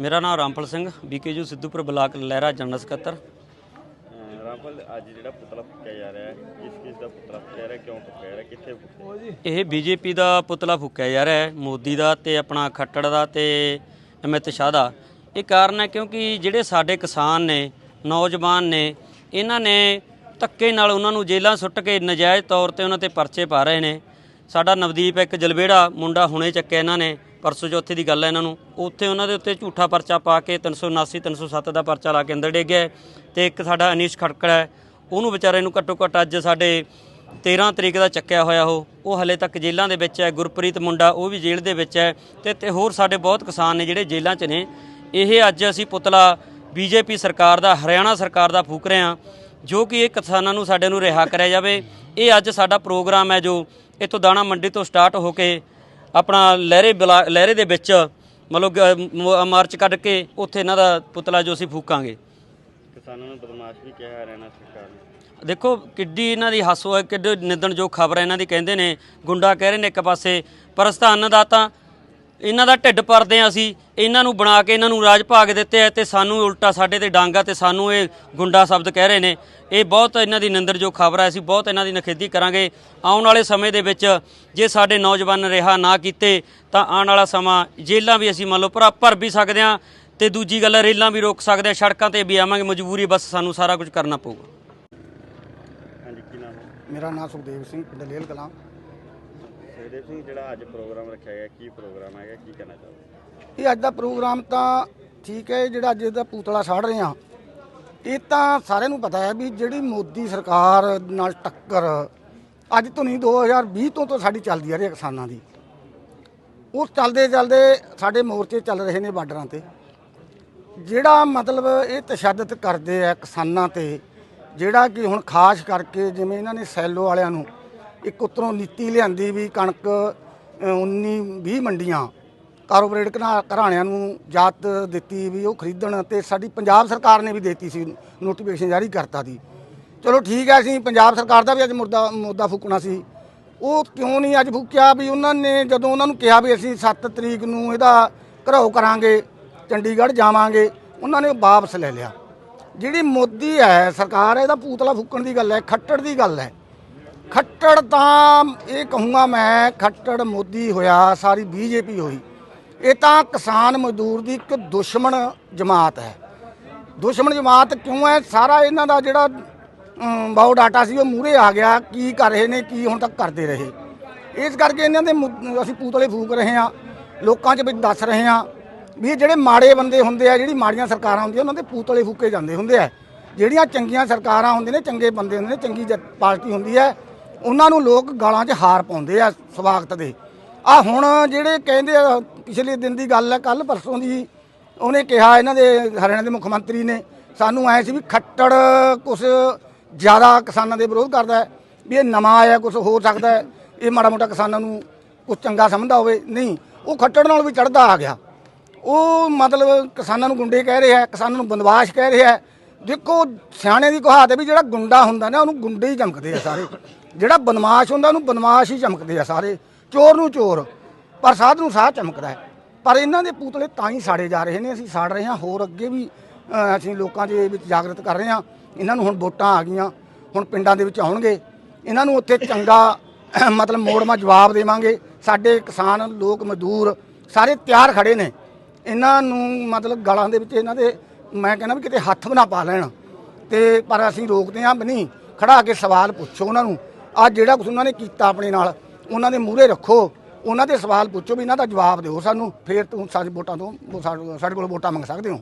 ਮੇਰਾ ਨਾਮ Rampal Singh BKU Sidhupur block Lehra general ਸਕੱਤਰ। ਰਾਮਪਾਲ ਅੱਜ ਜਿਹੜਾ ਪੁਤਲਾ ਫੁੱਕਿਆ ਜਾ ਰਿਹਾ ਹੈ ਕਿਸ ਕਿਸ ਦਾ ਪੁਤਲਾ ਫੁੱਕਿਆ ਜਾ ਰਿਹਾ ਕਿਉਂ ਫੁੱਕਿਆ ਜਾ ਰਿਹਾ ਕਿੱਥੇ ਫੁੱਕਿਆ ਇਹ ਬੀਜੇਪੀ ਦਾ ਪੁਤਲਾ ਫੂਕਿਆ ਜਾ ਰਿਹਾ ਹੈ ਮੋਦੀ ਦਾ ਤੇ ਆਪਣਾ ਖੱਟੜ ਦਾ ਤੇ ਅਮਿਤ ਸ਼ਾਹ ਦਾ। ਇਹ ਕਾਰਨ ਹੈ ਕਿਉਂਕਿ ਜਿਹੜੇ ਸਾਡੇ ਕਿਸਾਨ ਨੇ ਨੌਜਵਾਨ ਨੇ ਇਹਨਾਂ ਨੇ ਧੱਕੇ ਨਾਲ ਉਹਨਾਂ ਨੂੰ ਜੇਲ੍ਹਾਂ ਸੁੱਟ ਕੇ ਨਜਾਇਜ਼ ਤੌਰ ਤੇ ਉਹਨਾਂ ਤੇ ਪਰਚੇ ਪਾ ਰਹੇ ਨੇ। ਸਾਡਾ ਨਵਦੀਪ ਇੱਕ ਜਲਵੇੜਾ ਮੁੰਡਾ ਹੁਣੇ ਚੱਕਿਆ ਇਹਨਾਂ ਨੇ। ਪਰਸੋਂ ਚੌਥੇ ਦੀ ਗੱਲ ਹੈ ਇਹਨਾਂ ਨੂੰ, ਉੱਥੇ ਉਹਨਾਂ ਦੇ ਉੱਤੇ ਝੂਠਾ ਪਰਚਾ ਪਾ ਕੇ 379 307 ਦਾ ਪਰਚਾ ਲਾ ਕੇ ਅੰਦਰ ਡਿੱਗ ਗਿਆ ਤੇ ਇੱਕ ਸਾਡਾ ਅਨੀਸ਼ ਖੜਕੜ ਹੈ, ਉਹਨੂੰ ਵਿਚਾਰੇ ਨੂੰ ਘੱਟੋ ਘੱਟ ਅੱਜ ਸਾਡੇ 13 ਤਰੀਕ ਦਾ ਚੱਕਿਆ ਹੋਇਆ ਉਹ ਉਹ ਹਲੇ ਤੱਕ ਜੇਲ੍ਹਾਂ ਦੇ ਵਿੱਚ ਹੈ, ਗੁਰਪ੍ਰੀਤ ਮੁੰਡਾ ਉਹ ਵੀ ਜੇਲ੍ਹ ਦੇ ਵਿੱਚ ਹੈ ਤੇ ਤੇ ਹੋਰ ਸਾਡੇ ਬਹੁਤ ਕਿਸਾਨ ਨੇ ਜਿਹੜੇ ਜੇਲ੍ਹਾਂ 'ਚ ਨੇ, ਇਹ ਅੱਜ ਅਸੀਂ ਪੁਤਲਾ ਬੀਜੇਪੀ ਸਰਕਾਰ ਦਾ, ਹਰਿਆਣਾ ਸਰਕਾਰ ਦਾ ਫੂਕ ਰਹੇ ਹਾਂ, ਜੋ ਕਿ ਇਹ ਕਿਸਾਨਾਂ ਨੂੰ ਸਾਡੇ ਨੂੰ ਰਿਹਾ ਕਰਿਆ ਜਾਵੇ, ਇਹ ਅੱਜ ਸਾਡਾ ਪ੍ਰੋਗਰਾਮ ਹੈ ਜੋ ਇੱਥੋਂ ਦਾਣਾ ਮੰਡੀ ਤੋਂ ਸਟਾਰਟ ਹੋ ਕੇ ਆਪਣਾ ਲਹਿਰੇ ਬਲਾ- ਲਹਿਰੇ ਦੇ ਵਿੱਚ ਮਤਲਬ ਮ- ਮਾਰਚ ਕੱਢ ਕੇ ਉੱਥੇ ਇਹਨਾਂ ਦਾ ਪੁਤਲਾ ਜੋ ਅਸੀਂ ਫੂਕਾਂਗੇ। ਕਿਸਾਨਾਂ ਨੂੰ ਬਦਮਾਸ਼ ਵੀ ਕਿਹਾ ਹਰਿਆਣਾ ਸਰਕਾਰ ਨੇ। ਦੇਖੋ ਕਿੱਡੀ ਇਹਨਾਂ ਦੀ ਹਾਸੋ ਹੈ ਕਿੱਡੇ ਨਿੰਦਣ ਜੋ ਖਬਰ ਇਹਨਾਂ ਦੀ ਕਹਿੰਦੇ ਨੇ ਗੁੰਡਾ ਕਹਿ ਰਹੇ ਨੇ ਇੱਕ ਪਾਸੇ ਪਰ ਸਥਾਨ ਦਾ ਤਾਂ ਇਹਨਾਂ ਦਾ ਢਿੱਡ ਪਰਦੇ ਆ ਅਸੀਂ, ਇਹਨਾਂ ਨੂੰ ਬਣਾ ਕੇ ਇਹਨਾਂ ਨੂੰ ਰਾਜ ਭਾਗ ਦਿੱਤੇ ਆ ਤੇ ਸਾਨੂੰ ਉਲਟਾ ਸਾਡੇ ਤੇ ਡਾਂਗਾ ਤੇ ਸਾਨੂੰ ਇਹ ਗੁੰਡਾ ਸ਼ਬਦ ਕਹਿ ਰਹੇ ਨੇ। ਇਹ ਬਹੁਤ ਇਹਨਾਂ ਦੀ ਨਿੰਦਰ ਜੋ ਖਬਰ ਹੈ ਅਸੀਂ ਬਹੁਤ ਇਹਨਾਂ ਦੀ ਨਖੇਦੀ ਕਰਾਂਗੇ। ਆਉਣ ਵਾਲੇ ਸਮੇਂ ਦੇ ਵਿੱਚ ਜੇ ਸਾਡੇ ਨੌਜਵਾਨ ਰਿਹਾ ਨਾ ਕੀਤੇ, ਤਾਂ ਆਉਣ ਵਾਲਾ ਸਮਾਂ ਜੇਲ੍ਹਾਂ ਵੀ ਅਸੀਂ ਮੰਨ ਲਓ ਭਰਾ ਭਰ ਵੀ ਸਕਦੇ ਆ ਤੇ ਦੂਜੀ ਗੱਲ ਰੇਲਾਂ ਵੀ ਰੋਕ ਸਕਦੇ ਆ ਸੜਕਾਂ ਤੇ ਵੀ ਆਵਾਂਗੇ, ਮਜਬੂਰੀ ਬਸ ਸਾਨੂੰ ਸਾਰਾ ਕੁਝ ਕਰਨਾ ਪਊਗਾ। ਮੇਰਾ ਨਾਮ ਸੁਖਦੇਵ ਸਿੰਘ, ਪਿੰਡ ਲੇਲ ਕਲਾਂ। ਸੁਖਦੇਵ ਸਿੰਘ ਜਿਹੜਾ ਅੱਜ ਪ੍ਰੋਗਰਾਮ ਰੱਖਿਆ ਗਿਆ, ਕੀ ਪ੍ਰੋਗਰਾਮ ਹੈਗਾ, ਕੀ ਕਹਿਣਾ ਚਾਹੋਗੇ? ਇਹ ਅੱਜ ਦਾ ਪ੍ਰੋਗਰਾਮ ਤਾਂ ਠੀਕ ਹੈ ਜਿਹੜਾ ਅੱਜ ਦਾ ਪੂਤਲਾ ਸਾੜ ਰਹੇ ਆ ਇਹ ਤਾਂ ਸਾਰਿਆਂ ਨੂੰ ਪਤਾ ਹੈ ਵੀ ਜਿਹੜੀ ਮੋਦੀ ਸਰਕਾਰ ਨਾਲ ਟੱਕਰ, ਅੱਜ ਤੋਂ ਨਹੀਂ 2020 ਤੋਂ ਤੋਂ ਸਾਡੀ ਚੱਲਦੀ ਆ ਰਹੀ ਹੈ ਕਿਸਾਨਾਂ ਦੀ। ਉਹ ਚੱਲਦੇ ਚੱਲਦੇ ਸਾਡੇ ਮੋਰਚੇ ਚੱਲ ਰਹੇ ਨੇ ਬਾਰਡਰਾਂ ਤੇ। ਜਿਹੜਾ ਮਤਲਬ ਇਹ ਤਸ਼ੱਦਦ ਕਰਦੇ ਆ ਕਿਸਾਨਾਂ ਤੇ, ਜਿਹੜਾ ਕਿ ਹੁਣ ਖਾਸ ਕਰਕੇ ਜਿਵੇਂ ਇਹਨਾਂ ਨੇ ਸੈਲੋ ਵਾਲਿਆਂ ਨੂੰ ਇੱਕ ਉਤਰੋਂ ਨੀਤੀ ਲਿਆਂਦੀ ਵੀ ਕਣਕ 19 20 ਮੰਡੀਆਂ। ਕਾਰਪੋਰੇਟ ਘਰਾ- ਘਰਾਣਿਆਂ ਨੂੰ ਜਾਤ ਦਿੱਤੀ ਵੀ ਉਹ ਖਰੀਦਣ ਤੇ ਸਾਡੀ ਪੰਜਾਬ ਸਰਕਾਰ ਨੇ ਵੀ ਦਿੱਤੀ ਸੀ ਨੋਟੀਫਿਕੇਸ਼ਨ ਜਾਰੀ ਕਰਤਾ ਦੀ ਚਲੋ ਠੀਕ ਹੈ ਅਸੀਂ ਪੰਜਾਬ ਸਰਕਾਰ ਦਾ ਵੀ ਅੱਜ ਮੁੱਦਾ ਮੁੱਦਾ ਫੂਕਣਾ ਸੀ। ਉਹ ਕਿਉਂ ਨਹੀਂ ਅੱਜ ਫੂਕਿਆ ਵੀ ਉਹਨਾਂ ਨੇ ਜਦੋਂ ਉਹਨਾਂ ਨੂੰ ਕਿਹਾ ਵੀ ਅਸੀਂ 7 ਤਰੀਕ ਨੂੰ ਇਹਦਾ ਘਰਾਓ ਕਰਾਂਗੇ ਚੰਡੀਗੜ੍ਹ ਜਾਵਾਂਗੇ ਉਹਨਾਂ ਨੇ ਵਾਪਸ ਲੈ ਲਿਆ। ਜਿਹੜੀ ਮੋਦੀ ਹੈ ਸਰਕਾਰ ਹੈ, ਇਹਦਾ ਪੂਤਲਾ ਫੂਕਣ ਦੀ ਗੱਲ ਹੈ ਖੱਟੜ ਦੀ ਗੱਲ ਹੈ। ਖੱਟੜ ਤਾਂ ਇਹ ਕਹੂੰਗਾ ਮੈਂ, ਖੱਟੜ ਮੋਦੀ ਹੋਇਆ, ਸਾਰੀ ਬੀਜੇਪੀ ਹੋਈ। ਇਹ ਤਾਂ ਕਿਸਾਨ ਮਜ਼ਦੂਰ ਦੀ ਇੱਕ ਦੁਸ਼ਮਣ ਜਮਾਤ ਹੈ। ਦੁਸ਼ਮਣ ਜਮਾਤ ਕਿਉਂ ਹੈ? ਸਾਰਾ ਇਹਨਾਂ ਦਾ ਜਿਹੜਾ ਬਾਓ ਡਾਟਾ ਸੀ, ਉਹ ਮੂਰੇ ਆ ਗਿਆ, ਕੀ ਕਰ ਰਹੇ ਨੇ, ਕੀ ਹੁਣ ਤੱਕ ਕਰਦੇ ਰਹੇ। ਇਸ ਕਰਕੇ ਇਹਨਾਂ ਦੇ ਅਸੀਂ ਪੂਤਲੇ ਫੂਕ ਰਹੇ ਹਾਂ, ਲੋਕਾਂ 'ਚ ਵਿੱਚ ਦੱਸ ਰਹੇ ਹਾਂ ਵੀ ਇਹ ਜਿਹੜੇ ਮਾੜੇ ਬੰਦੇ ਹੁੰਦੇ ਆ, ਜਿਹੜੀ ਮਾੜੀਆਂ ਸਰਕਾਰਾਂ ਹੁੰਦੀਆਂ, ਉਹਨਾਂ ਦੇ ਪੂਤਲੇ ਫੂਕੇ ਜਾਂਦੇ ਹੁੰਦੇ ਆ। ਜਿਹੜੀਆਂ ਚੰਗੀਆਂ ਸਰਕਾਰਾਂ ਹੁੰਦੀਆਂ ਨੇ, ਚੰਗੇ ਬੰਦੇ ਹੁੰਦੇ ਨੇ, ਚੰਗੀ ਜ- ਪਾਰਟੀ ਹੁੰਦੀ ਹੈ ਉਹਨਾਂ ਨੂੰ ਲੋਕ ਗਾਲਾਂ 'ਚ ਹਾਰ ਪਾਉਂਦੇ ਆ ਸਵਾਗਤ ਦੇ। ਆ ਹੁਣ ਜਿਹੜੇ ਕਹਿੰਦੇ ਆ, ਪਿਛਲੇ ਦਿਨ ਦੀ ਗੱਲ ਹੈ ਕੱਲ ਪਰਸੋਂ ਦੀ ਉਹਨੇ ਕਿਹਾ ਇਹਨਾਂ ਦੇ ਹਰਿਆਣਾ ਦੇ ਮੁੱਖ ਮੰਤਰੀ ਨੇ, ਸਾਨੂੰ ਐ ਸੀ ਵੀ ਖੱਟੜ ਕੁਛ ਜ਼ਿਆਦਾ ਕਿਸਾਨਾਂ ਦੇ ਵਿਰੋਧ ਕਰਦਾ ਹੈ, ਵੀ ਇਹ ਨਵਾਂ ਆਇਆ ਕੁਝ ਹੋ ਸਕਦਾ ਹੈ, ਇਹ ਮਾੜਾ ਮੋਟਾ ਕਿਸਾਨਾਂ ਨੂੰ ਕੁਝ ਚੰਗਾ ਸਮਝਦਾ ਹੋਵੇ। ਨਹੀਂ, ਉਹ ਖੱਟੜ ਨਾਲ ਵੀ ਚੜਦਾ ਆ ਗਿਆ। ਉਹ ਮਤਲਬ ਕਿਸਾਨਾਂ ਨੂੰ ਗੁੰਡੇ ਕਹਿ ਰਿਹਾ ਹੈ, ਕਿਸਾਨਾਂ ਨੂੰ ਬੰਦਵਾਸ਼ ਕਹਿ ਰਿਹਾ ਹੈ। ਦੇਖੋ, ਸਿਆਣੇ ਦੀ ਕਹਾਵਤ ਹੈ ਵੀ ਜਿਹੜਾ ਗੁੰਡਾ ਹੁੰਦਾ ਨਾ, ਉਹਨੂੰ ਗੁੰਡੇ ਹੀ ਚਮਕਦੇ ਆ ਸਾਰੇ। ਜਿਹੜਾ ਬਦਮਾਸ਼ ਹੁੰਦਾ ਉਹਨੂੰ ਬਦਮਾਸ਼ ਹੀ ਚਮਕਦੇ ਆ ਸਾਰੇ। ਚੋਰ ਨੂੰ ਚੋਰ ਪਰ ਸਾਧ ਨੂੰ ਸਾਧ ਚਮਕਦਾ ਹੈ। ਪਰ ਇਹਨਾਂ ਦੇ ਪੂਤਲੇ ਤਾਂ ਹੀ ਸਾੜੇ ਜਾ ਰਹੇ ਨੇ ਅਸੀਂ ਸਾੜ ਰਹੇ ਹਾਂ। ਹੋਰ ਅੱਗੇ ਵੀ ਅ, ਅਸੀਂ ਲੋਕਾਂ ਦੇ ਵਿੱਚ ਜਾਗਰਤ ਕਰ ਰਹੇ ਹਾਂ। ਇਹਨਾਂ ਨੂੰ ਹੁਣ ਵੋਟਾਂ ਆ ਗਈਆਂ ਹੁਣ ਪਿੰਡਾਂ ਦੇ ਵਿੱਚ ਆਉਣਗੇ। ਇਹਨਾਂ ਨੂੰ ਉੱਥੇ ਚੰਗਾ ਮਤਲਬ ਮੋੜਮਾ ਜਵਾਬ ਦੇਵਾਂਗੇ। ਸਾਡੇ ਕਿਸਾਨ ਲੋਕ ਮਜ਼ਦੂਰ ਸਾਰੇ ਤਿਆਰ ਖੜੇ ਨੇ। ਇਹਨਾਂ ਨੂੰ ਮਤਲਬ ਗਲਾਂ ਦੇ ਵਿੱਚ ਇਹਨਾਂ ਦੇ ਮੈਂ ਕਹਿੰਦਾ ਵੀ ਕਿਤੇ ਹੱਥ ਵੀ ਨਾ ਪਾ ਲੈਣ। ਤੇ ਪਰ ਅਸੀਂ ਰੋਕਦੇ ਹਾਂ ਵੀ ਨਹੀਂ ਖੜਾ ਕੇ ਸਵਾਲ ਪੁੱਛੋ ਉਹਨਾਂ ਨੂੰ। ਆ ਜਿਹੜਾ ਕੁਝ ਉਹਨਾਂ ਨੇ ਕੀਤਾ ਆਪਣੇ ਨਾਲ, ਉਹਨਾਂ ਦੇ ਮੂਹਰੇ ਰੱਖੋ। ਉਹਨਾਂ ਦੇ ਸਵਾਲ ਪੁੱਛੋ ਵੀ ਇਹਨਾਂ ਦਾ ਜਵਾਬ ਦਿਓ ਸਾਨੂੰ। ਫੇਰ ਤੂੰ ਸਾਡੀ ਵੋਟਾਂ ਤੋਂ ਸਾਡੇ ਸਾਡੇ ਕੋਲ ਵੋਟਾਂ ਮੰਗ ਸਕਦੇ ਹੋ।